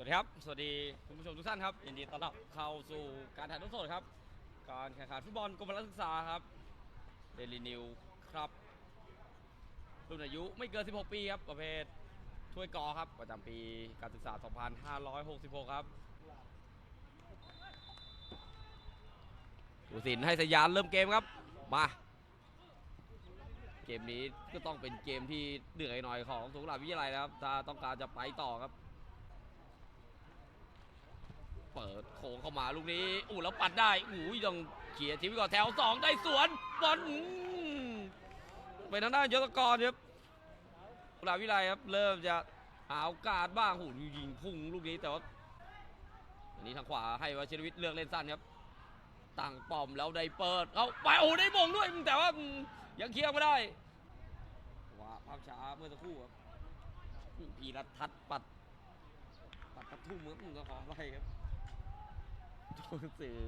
วัสดีครับ สวัสดีคุณผู้ชมทุกท่านครับ ยินดีต้อนรับเข้าสู่การถ่ายทอดสดครับ การแข่งขันฟุตบอลกรมพละศึกษาครับเดลินิวครับรุ่นอายุไม่เกิน 16 ปีครับประเภทถ้วยกอครับ ประจำปีการศึกษา 2566 ครับผู้สินให้สัญญาณเริ่มเกมครับ มา เกมนี้ก็ต้องเป็นเกมที่เหนื่อยหน่อยของสงขลาวิทยาลัยนะครับ ถ้าต้องการจะไปต่อครับ เปิดโค้งเข้ามาลูกนี้อู้แล้วปัดได้อู้ยต้องเขียทีมไปก่อนแถวสองได้สวนบอลอืมเป็นทางด้านยศกรครับกุหลาวิไลครับเริ่มจะหาโอกาสบ้างหูยิงพุ่งลูกนี้แต่ว่าอันนี้ทางขวาให้วชิรวิทย์เลือกเล่นสั้นครับตั้งป้อมแล้วได้เปิดเอาไปโอ้ได้มงด้วยแต่ว่ายังเคลียร์ไม่ได้ว่าภาพช้าเมื่อสักครู่ครับพีรัทัศน์ปัดปัดกระทุ่มครับอืมก็ขอไปครับ ตัวหนังสือ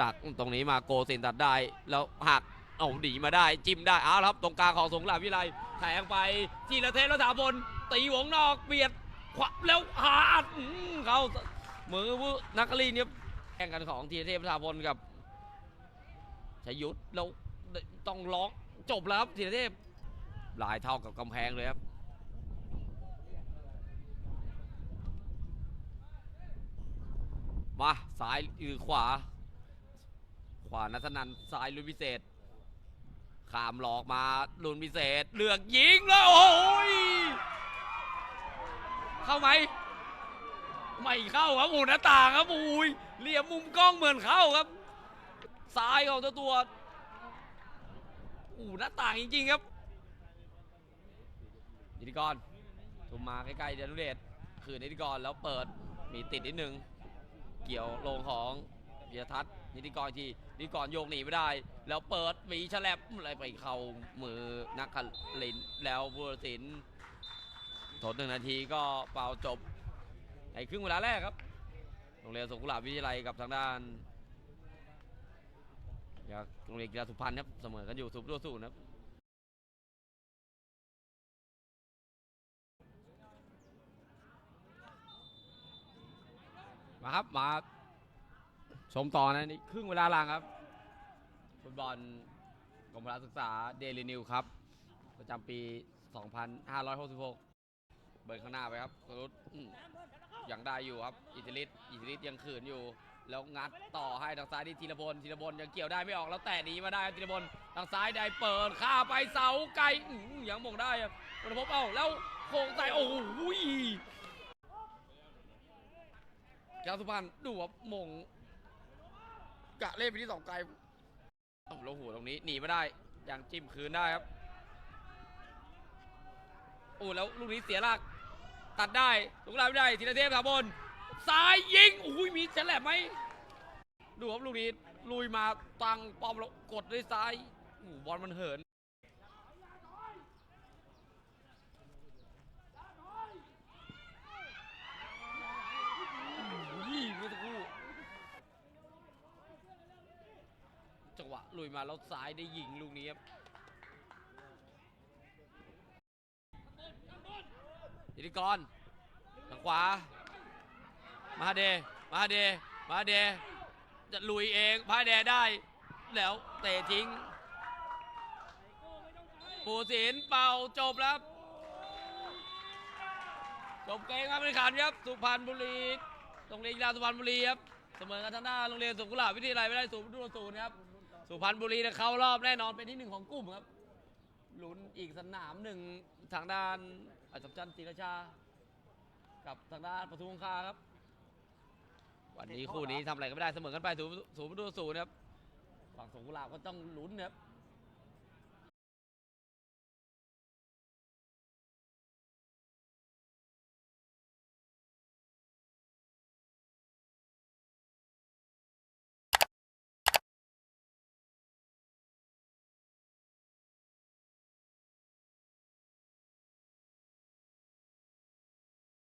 ศักดิ์ตรงนี้มาโกเซนตัดได้ แล้วหักเอาหนีมาได้จิ้มได้เอาละครับ ตรงกลางของสงขลาวิไลแทงไปจีระเทพแล้วถาบนตีวงนอกเบียดขวับแล้วหาดเขามือนักลีเนี่ยแข่งกันของทีรเทพถาบนกับชยุทธแล้วต้องร้องจบแล้วครับทีรเทพลายเท่ากับกำแพงเลยครับ มาซ้ายหรือขวา ขวานัทนันซ้ายลุนพิเศษขามหลอกมาลุนพิเศษเลือกยิงแล้วโอ้ยเข้าไหมไม่เข้าครับอ้หน้าต่างครับโอ้ยเหลี่ยมมุมกล้องเหมือนเข้าครับซ้ายของเจ้าตัวอ้หน้าต่างจริงๆครับนิติกรทุมมาใกล้ๆเดนุเดชคืนนิติกรแล้วเปิดมีติดนิดนึง เกี่ยวลงของเบียทัศน์นิติกรอีกทีนิติกรโยกหนีไม่ได้ แล้วเปิดหมีฉลับอะไรไปเข้ามือนักขลินแล้วบุรศินทนหนึ่งนาทีก็เป่าจบ ในครึ่งเวลาแรกครับโรงเรียนสงขลาวิทยาลัยกับทางด้านจากโรงเรียนกีฬาสุพรรณครับเสมอกันอยู่ศูนย์ต่อศูนครับ มาครับมาชมต่อนะนี่ครึ่งเวลาหลังครับฟุตบอลกรมพละศึกษาเดลินิวครับ ประจำปี 2566 เบิร์ข้างหน้าไปครับสรุปยังได้อยู่ครับ อิตาลีอิตาลียังขืนอยู่ แล้วงัดต่อให้ทางซ้ายที่ธีรพลธีรพลยังเกี่ยวได้ไม่ออกแล้วแต่หนีมาได้ครับธีรพลทางซ้ายได้เปิดข้าไปเสาไกลยังมงได้ครับวันพบเอ้าแล้วโค้งใส่โอ้โห ยาวสุพรรณดูว่ามงกะเล่นไปที่สองไกลเอ้าล้วหัวตรงนี้หนีไม่ได้ยังจิ้มคืนได้ครับโอ้แล้วลูกนี้เสียหลักตัดได้ลูกลาไม่ได้ธีรเทพขาบนซ้ายยิงโอ้ยมีฉลับไหมดูครับลูกนี้ลุยมาตั้งป้อมแล้วกดด้วยซ้ายโอ้บอลมันเหิน ยี่เมื่อสักครู่จังหวะ ลุยมาแล้วซ้ายได้ยิงลูกนี้ครับอิทธิกรทางขวา มาเด มาเด มาเด จะลุยเองพาแดได้ แล้วเตะทิ้งผู้สินเป่าจบแล้ว จบเกมครับในขันครับ สุพรรณบุรีโรงเรียนกีฬาสุพรรณบุรีครับ เสมอกันทางหน้าโรงเรียนสุขุลาวิทยาลัยไม่ได้ศูนย์ดูศูนย์ครับ สุพรรณบุรีเนี่ยเข้ารอบแน่นอนเป็นที่หนึ่งของกลุ่มครับลุ้นอีกสนามหนึ่งทางด้านอัศจันทร์ศรีราชา กับทางด้านปทุมคงคาครับ วันนี้คู่นี้ทำอะไรก็ไม่ได้เสมอกันไปศูนย์ศูนย์ประตูศูนย์ครับฝั่งสงขลาก็ต้องลุ้นครับ